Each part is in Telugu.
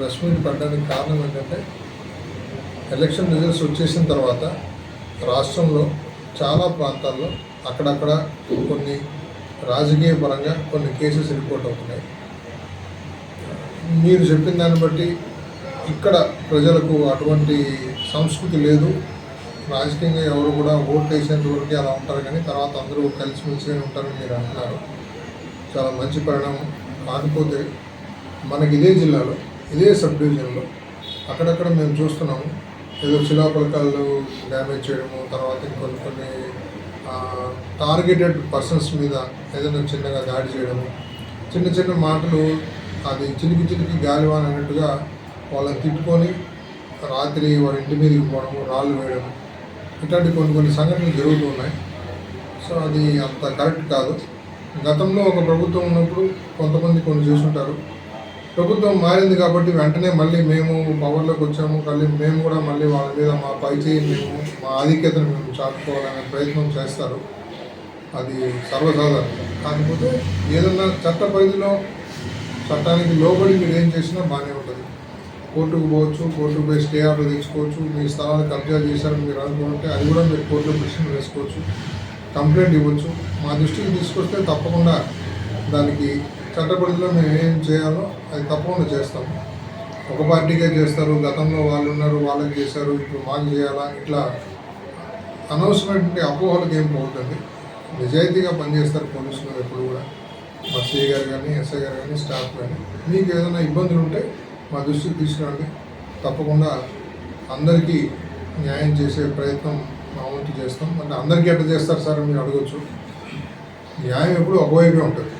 మాట్లాడడానికి కారణం ఏంటంటే ఎలక్షన్ రిజల్ట్స్ వచ్చేసిన తర్వాత రాష్ట్రంలో చాలా ప్రాంతాల్లో అక్కడక్కడ కొన్ని రాజకీయ పరంగా కొన్ని కేసెస్ రిపోర్ట్ అవుతున్నాయి. మీరు చెప్పిన దాన్ని బట్టి ఇక్కడ ప్రజలకు అటువంటి సంస్కృతి లేదు. రాజకీయంగా ఎవరు కూడా ఓట్లు వేసేంత వరకే అలా ఉంటారు కానీ తర్వాత అందరూ కలిసిమెలిసి ఉంటారని మీరు అంటున్నారు. చాలా మంచి పరిణామం. కాకపోతే మనకి ఇదే జిల్లాలో ఇదే సబ్ డివిజన్లో అక్కడక్కడ మేము చూస్తున్నాము. ఏదో శిలాపలకాలు డ్యామేజ్ చేయడము తర్వాత కొన్ని కొన్ని టార్గెటెడ్ పర్సన్స్ మీద ఏదైనా చిన్నగా దాడి చేయడము. చిన్న చిన్న మాటలు అది చిలికి చిలికి గాలివాన్ అన్నట్టుగా వాళ్ళని తిట్టుకొని రాత్రి వాడి ఇంటి మీదకి పోవడము రాళ్ళు వేయడము. ఇట్లాంటి కొన్ని కొన్ని సంఘటనలు జరుగుతూ ఉన్నాయి. సో అది అంత కరెక్ట్ కాదు. గతంలో ఒక ప్రభుత్వం ఉన్నప్పుడు కొంతమంది కొన్ని చేసుంటారు. ప్రభుత్వం మారింది కాబట్టి వెంటనే మళ్ళీ మేము పవర్లోకి వచ్చాము. మళ్ళీ మేము కూడా మళ్ళీ వాళ్ళ మీద మా పై చేయి మేము మా ఆధిక్యతను మేము చాటుకోవాలనే ప్రయత్నం చేస్తారు. అది సర్వసాధారణం. కాకపోతే ఏదన్నా చట్ట పరిధిలో చట్టానికి లోబడి మీరు ఏం చేసినా బాగానే ఉంటుంది. కోర్టుకు పోవచ్చు కోర్టుకు పోయి స్టే ఆర్డర్ తెచ్చుకోవచ్చు మీ స్థలాలు కబ్జా చేశారని మీరు అనుకుంటే అది కూడా మీరు కోర్టులో పిటిషన్ వేసుకోవచ్చు కంప్లైంట్ ఇవ్వచ్చు. మా దృష్టికి తీసుకొస్తే తప్పకుండా దానికి చట్టపడిలో మేము ఏం చేయాలో అది తప్పకుండా చేస్తాము ఒక పార్టీకే చేస్తారు గతంలో వాళ్ళు ఉన్నారు వాళ్ళకి చేశారు ఇప్పుడు మాకు చేయాలా ఇట్లా అనవసరమైనటువంటి అపోహలకు ఏం పోతుంది నిజాయితీగా పనిచేస్తారు పోలీసులు ఎప్పుడు కూడా. మా సిఐ గారు కానీ ఎస్ఐ గారు కానీ స్టాఫ్ కానీ. మీకు ఏదైనా ఇబ్బందులు ఉంటే మా దృష్టికి తీసుకురండి. తప్పకుండా అందరికీ న్యాయం చేసే ప్రయత్నం మా వంతు చేస్తాం. అంటే అందరికీ ఎట్లా చేస్తారు సార్ మీరు అడగచ్చు. న్యాయం ఎప్పుడు ఒకవైపే ఉంటుంది.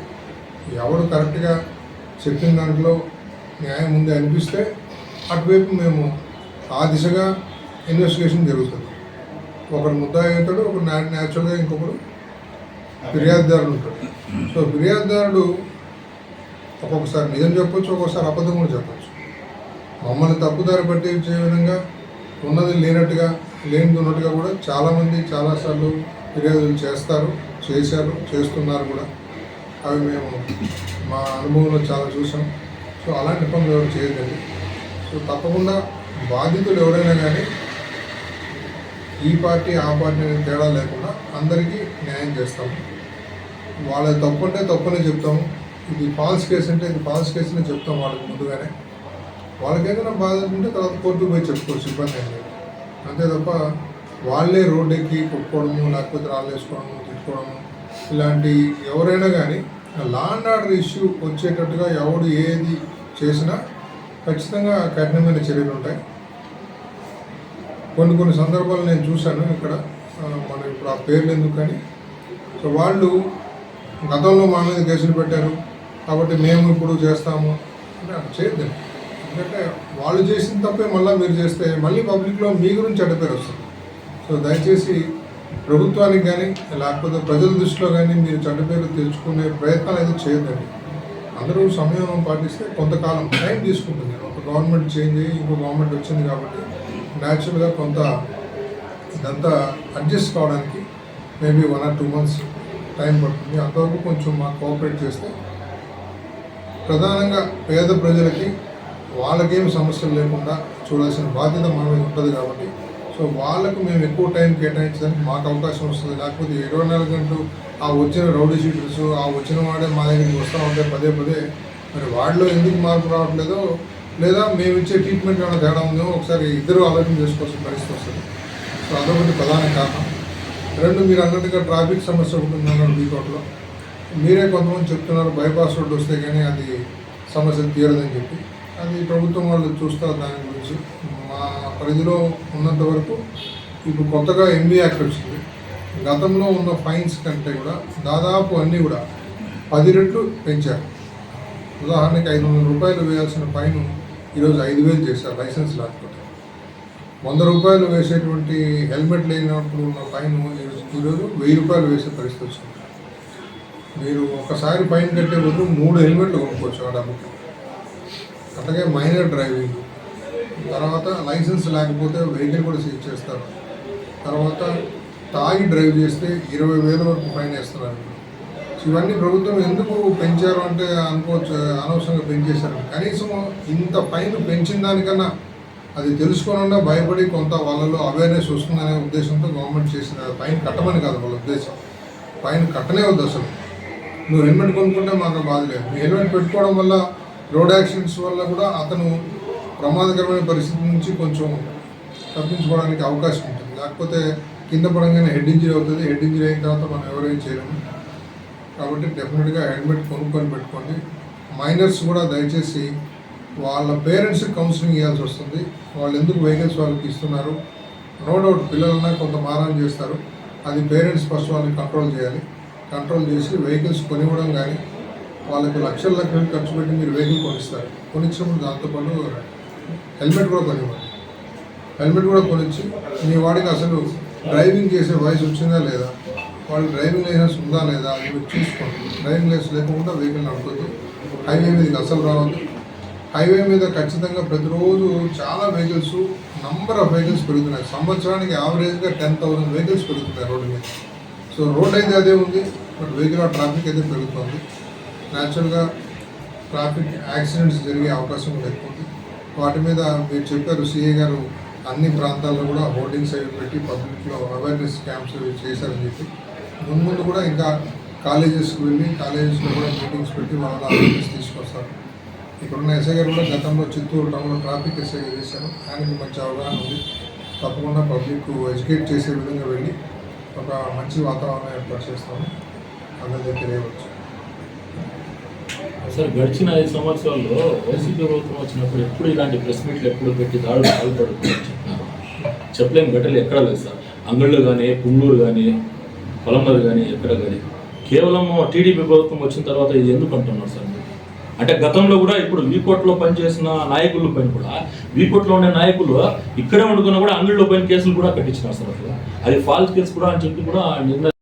ఎవరు కరెక్ట్గా చెప్పిన దాంట్లో న్యాయం ఉంది అనిపిస్తే అటువైపు మేము ఆ దిశగా ఇన్వెస్టిగేషన్ జరుగుతుంది. ఒకరు ముద్దాయి అవుతాడు ఒకడు న్యా న్యాచురల్గా ఇంకొకడు ఫిర్యాదుదారుడు ఉంటాడు. సో ఫిర్యాదుదారుడు ఒక్కొక్కసారి నిజం చెప్పొచ్చు ఒక్కొక్కసారి అబద్ధం కూడా చెప్పచ్చు. మమ్మల్ని తప్పుదారి పట్టించే విధంగా ఉన్నది లేనట్టుగా లేనిది ఉన్నట్టుగా కూడా చాలామంది చాలాసార్లు ఫిర్యాదులు చేస్తారు చేశారు చేస్తున్నారు కూడా. అవి మేము మా అనుభవంలో చాలా చూసాం. సో అలాంటి పనులు ఎవరు చేయదండి సో తప్పకుండా బాధితులు ఎవరైనా కానీ ఈ పార్టీ ఆ పార్టీ అనే తేడా లేకుండా అందరికీ న్యాయం చేస్తాము. వాళ్ళ తప్పు అంటే తప్పునే చెప్తాము. ఇది ఫాల్స్ కేసు అంటే ఇది ఫాల్స్ కేసు చెప్తాం వాళ్ళకి ముందుగానే. వాళ్ళకేదైనా బాధ ఉంటే తర్వాత కోర్టుకు పోయి చెప్పుకోవచ్చు ఇబ్బంది ఏం లేదు. అంతే తప్ప వాళ్ళే రోడ్డు ఎక్కి కొట్టుకోవడము లేకపోతే రాళ్ళు వేసుకోవడము తిట్టుకోవడము ఇలాంటి ఎవరైనా కానీ లా అండ్ ఆర్డర్ ఇష్యూ వచ్చేటట్టుగా ఎవడు ఏది చేసినా ఖచ్చితంగా కఠినమైన చర్యలు ఉంటాయి. కొన్ని కొన్ని సందర్భాలు నేను చూశాను ఇక్కడ. మన ఇప్పుడు ఆ పేర్లు ఎందుకు కానీ? సో వాళ్ళు గతంలో మా మీద కేసులు పెట్టారు. కాబట్టి మేము ఇప్పుడు చేస్తాము. అంటే అట్లా చేయొద్దండి ఎందుకంటే వాళ్ళు చేసిన తప్పే మళ్ళీ మీరు చేస్తే మళ్ళీ పబ్లిక్లో మీ గురించి చెడ్డ పేరు వస్తుంది. సో దయచేసి ప్రభుత్వానికి కానీ లేకపోతే ప్రజల దృష్టిలో కానీ మీరు చెడ్డ పేర్లు తెచ్చుకునే ప్రయత్నాలు అయితే చేయొద్దండి. అందరూ సమయం పాటిస్తే కొంతకాలం టైం తీసుకుంటుంది. ఒక గవర్నమెంట్ చేంజ్ అయ్యి ఇంకో గవర్నమెంట్ వచ్చింది కాబట్టి న్యాచురల్గా కొంత ఇదంతా అడ్జస్ట్ కావడానికి maybe one or two months time పడుతుంది. అంతవరకు కొంచెం మాకు కోఆపరేట్ చేస్తే ప్రధానంగా పేద ప్రజలకి వాళ్ళకేం సమస్యలు లేకుండా చూడాల్సిన బాధ్యత మన మీద ఉంటుంది కాబట్టి సో వాళ్ళకు మేము ఎక్కువ టైం కేటాయించడానికి మాకు అవకాశం వస్తుంది. లేకపోతే ఇరవై నాలుగు గంటలు ఆ వచ్చిన రౌడీ షీటర్స్ ఆ వచ్చిన వాడే మా దగ్గరికి వస్తూ ఉంటే పదే పదే మరి వాడిలో ఎందుకు మార్పు రావట్లేదో లేదా మేము ఇచ్చే ట్రీట్మెంట్ ఏమైనా తేడా ఉందో ఒకసారి ఇద్దరు ఆలోచన చేసుకోవాల్సిన పరిస్థితి వస్తుంది. సో అదొకటి ప్రధాన కారణం. రెండు మీరు అన్నట్టుగా ట్రాఫిక్ సమస్య ఒకటి ఉందన్నారు బీకోట్లో. మీరే కొంతమంది చెప్తున్నారు బైపాస్ రోడ్డు వస్తే కానీ అది సమస్య తీరదని చెప్పి. అది ప్రభుత్వం వాళ్ళు చూస్తారు దాని గురించి. పరిధిలో ఉన్నంత వరకు ఇప్పుడు కొత్తగా ఎంబీ యాక్ట్ వచ్చింది. గతంలో ఉన్న ఫైన్స్ కంటే కూడా దాదాపు అన్నీ కూడా పది రెట్లు పెంచారు. ఉదాహరణకి ఐదు వందల రూపాయలు వేయాల్సిన ఫైన్ ఈరోజు ఐదు వేలు చేశారు లైసెన్స్ లేకపోతే. వంద రూపాయలు వేసేటువంటి హెల్మెట్ లేనప్పుడు ఉన్న ఫైన్ ఈరోజు ఈరోజు వెయ్యి రూపాయలు వేసే పరిస్థితి వచ్చింది. మీరు ఒకసారి ఫైన్ కట్టే బదులు మూడు హెల్మెట్లు కొనుక్కోవచ్చు ఆ డబ్బుకి. అట్లాగే మైనర్ డ్రైవింగ్. తర్వాత లైసెన్స్ లేకపోతే వెహికల్ కూడా సీజ్ చేస్తారు. తర్వాత తాగి డ్రైవ్ చేస్తే ఇరవై వేల వరకు ఫైన్ వేస్తున్నారు. ఇవన్నీ ప్రభుత్వం ఎందుకు పెంచారు అంటే అనుకోవచ్చు అనవసరంగా పెంచేశారు. కనీసం ఇంత ఫైన్ పెంచిన దానికన్నా అది తెలుసుకోకుండా భయపడి కొంత వాళ్ళలో అవేర్నెస్ వస్తుందనే ఉద్దేశంతో గవర్నమెంట్ చేసిన ఫైన్ కట్టమని కాదు వాళ్ళ ఉద్దేశం. ఫైన్ కట్టనే వద్దు అసలు. నువ్వు హెల్మెట్ కొనుక్కుంటే మాకు బాధ లేదు. హెల్మెట్ పెట్టుకోవడం వల్ల రోడ్ యాక్సిడెంట్స్ వల్ల కూడా అతను ప్రమాదకరమైన పరిస్థితి నుంచి కొంచెం తప్పించుకోవడానికి అవకాశం ఉంటుంది. లేకపోతే కింద పడంగానే హెడ్ ఇంజరీ అవుతుంది. హెడ్ ఇంజరీ అయిన తర్వాత మనం ఎవరేం చేయలేము. కాబట్టి డెఫినెట్గా హెల్మెట్ కొనుక్కొని పెట్టుకోండి. మైనర్స్ కూడా దయచేసి వాళ్ళ పేరెంట్స్ కౌన్సిలింగ్ ఇవ్వాల్సి వస్తుంది. వాళ్ళు ఎందుకు వెహికల్స్ వాళ్ళకి ఇస్తున్నారు? నో డౌట్ పిల్లలన్నా కొంత మారం చేస్తారు. అది పేరెంట్స్ ఫస్ట్ వాళ్ళని కంట్రోల్ చేయాలి. కంట్రోల్ చేసి వెహికల్స్ కొనివ్వడం కానీ వాళ్ళకి లక్షల లక్షలు ఖర్చు పెట్టి మీరు వెహికల్ కొనిస్తారు. కొనిచ్చినప్పుడు దాంతోపాటు హెల్మెట్ కూడా కొనివ్వండి హెల్మెట్ కూడా కొనిచ్చి మీ వాడికి అసలు డ్రైవింగ్ చేసే వయసు వచ్చిందా లేదా? వాళ్ళు డ్రైవింగ్ లైసెన్స్ ఉందా లేదా అది మీరు చూసుకోండి. డ్రైవింగ్ లైసెన్స్ లేకుండా వెహికల్ నడపద్దు హైవే మీదకి అసలు రావద్దు. హైవే మీద ఖచ్చితంగా ప్రతిరోజు చాలా వెహికల్స్ నంబర్ ఆఫ్ వెహికల్స్ పెరుగుతున్నాయి. సంవత్సరానికి యావరేజ్గా టెన్ థౌసండ్ వెహికల్స్ పెరుగుతున్నాయి రోడ్డు మీద. సో రోడ్ అయితే అదే ఉంది బట్ వెహికల్ ట్రాఫిక్ అయితే పెరుగుతుంది. న్యాచురల్గా ట్రాఫిక్ యాక్సిడెంట్స్ జరిగే అవకాశం కూడా ఎక్కువ ఉంది. వాటి మీద మీరు చెప్పారు సిఏ గారు అన్ని ప్రాంతాల్లో కూడా హోర్డింగ్స్ అవి పెట్టి పబ్లిక్లో అవేర్నెస్ క్యాంప్స్ చేశారని చెప్పి. ముందు ముందు కూడా ఇంకా కాలేజెస్కి వెళ్ళి కాలేజెస్లో కూడా మీటింగ్స్ పెట్టి వాళ్ళ అవేర్నెస్ తీసుకొస్తారు. ఇక్కడున్న ఎస్ఐ గారు కూడా గతంలో చిత్తూరు టౌన్లో ట్రాఫిక్ ఎస్ఐ చేశారు. ఆయనకి మంచి అవగాహన ఉంది. తప్పకుండా పబ్లిక్ ఎడ్యుకేట్ చేసే విధంగా వెళ్ళి ఒక మంచి వాతావరణం ఏర్పాటు చేస్తాము అందరికీ తెలియవచ్చు సార్ గడిచిన ఐదు సంవత్సరాల్లో వైసీపీ ప్రభుత్వం వచ్చినప్పుడు ఎప్పుడు ఇలాంటి ప్రెస్ మీట్లు ఎప్పుడు పెట్టి దాడులు పాల్పడుతుందని చెప్పినారు? చెప్పలేని ఘటనలు ఎక్కడ లేదు సార్. అంగళ్ళు కానీ పుంగూరు కానీ పొలంలో కానీ ఎక్కడ కానీ కేవలం టీడీపీ ప్రభుత్వం వచ్చిన తర్వాత ఇది ఎందుకు అంటున్నారు సార్ అంటే గతంలో కూడా ఇప్పుడు వీకోట్లో పనిచేసిన నాయకుల పైన కూడా వీకోట్లో ఉండే నాయకులు ఇక్కడే వండుకున్నా కూడా అంగళ్ళలో పైన కేసులు కూడా కట్టించినారు సార్ అసలు. అది ఫాల్స్ కేసు కూడా అని చెప్పి కూడా నిర్ణయం